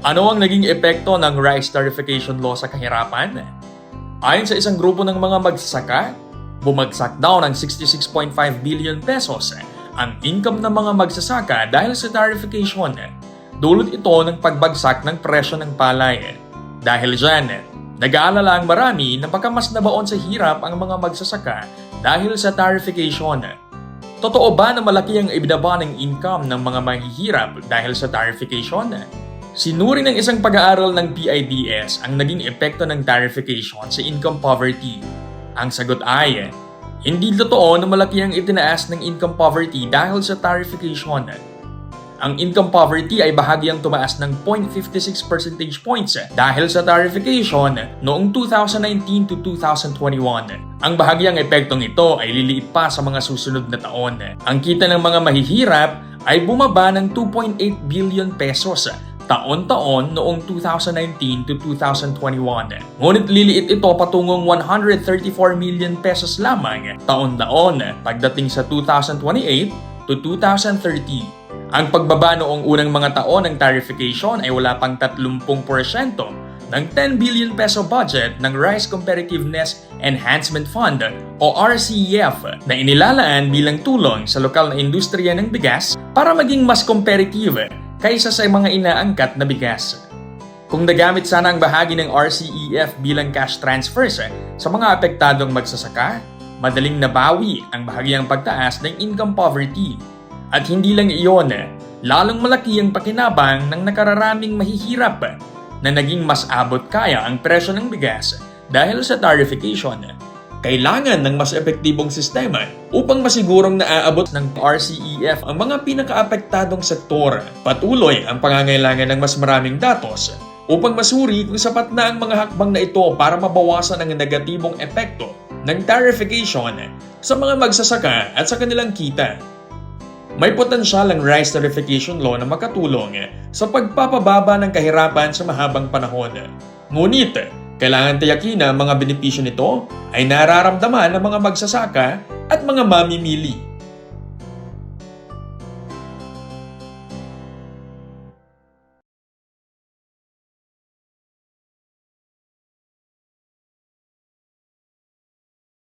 Ano ang naging epekto ng rice tarification law sa kahirapan? Ayon sa isang grupo ng mga magsasaka, bumagsak daw ng 66.5 billion pesos ang income ng mga magsasaka dahil sa tarification. Dulot ito ng pagbagsak ng presyo ng palay. Dahil dyan, nag-aalala ang marami na baka mas nabaon sa hirap ang mga magsasaka dahil sa tarification. Totoo ba na malaki ang ibinaba ng income ng mga mahihirap dahil sa tarification? Sinuri ng isang pag-aaral ng PIDS ang naging epekto ng tarification sa income poverty. Ang sagot ay, hindi totoo na malaki ang itinaas ng income poverty dahil sa tarification. Ang income poverty ay bahagyang tumaas ng 0.56 percentage points dahil sa tarification noong 2019 to 2021. Ang bahagyang epektong ito ay liliit pa sa mga susunod na taon. Ang kita ng mga mahihirap ay bumaba ng 2.8 billion pesos taon-taon noong 2019 to 2021. Ngunit liliit ito patungong 134 million pesos lamang taon-taon pagdating sa 2028 to 2030. Ang pagbaba noong unang mga taon ng tarification ay wala pang 30% ng 10 billion peso budget ng Rice Competitiveness Enhancement Fund o RCEF na inilalaan bilang tulong sa lokal na industriya ng bigas para maging mas competitive kaysa sa mga inaangkat na bigas. Kung nagamit sana ang bahagi ng RCEF bilang cash transfers sa mga apektadong magsasaka, madaling nabawi ang bahagyang pagtaas ng income poverty. At hindi lang iyon, lalong malaki ang pakinabang ng nakararaming mahihirap na naging mas abot kaya ang presyo ng bigas dahil sa tarification. Kailangan ng mas epektibong sistema upang masigurong naaabot ng RCEF ang mga pinakaapektadong sektor. Patuloy ang pangangailangan ng mas maraming datos upang masuri kung sapat na ang mga hakbang na ito para mabawasan ang negatibong epekto ng tarification sa mga magsasaka at sa kanilang kita. May potensyal ang rice tarification law na makatulong sa pagpapababa ng kahirapan sa mahabang panahon. Ngunit, kailangan tiyakin na mga benepisyo nito ay nararamdaman ng mga magsasaka at mga mamimili.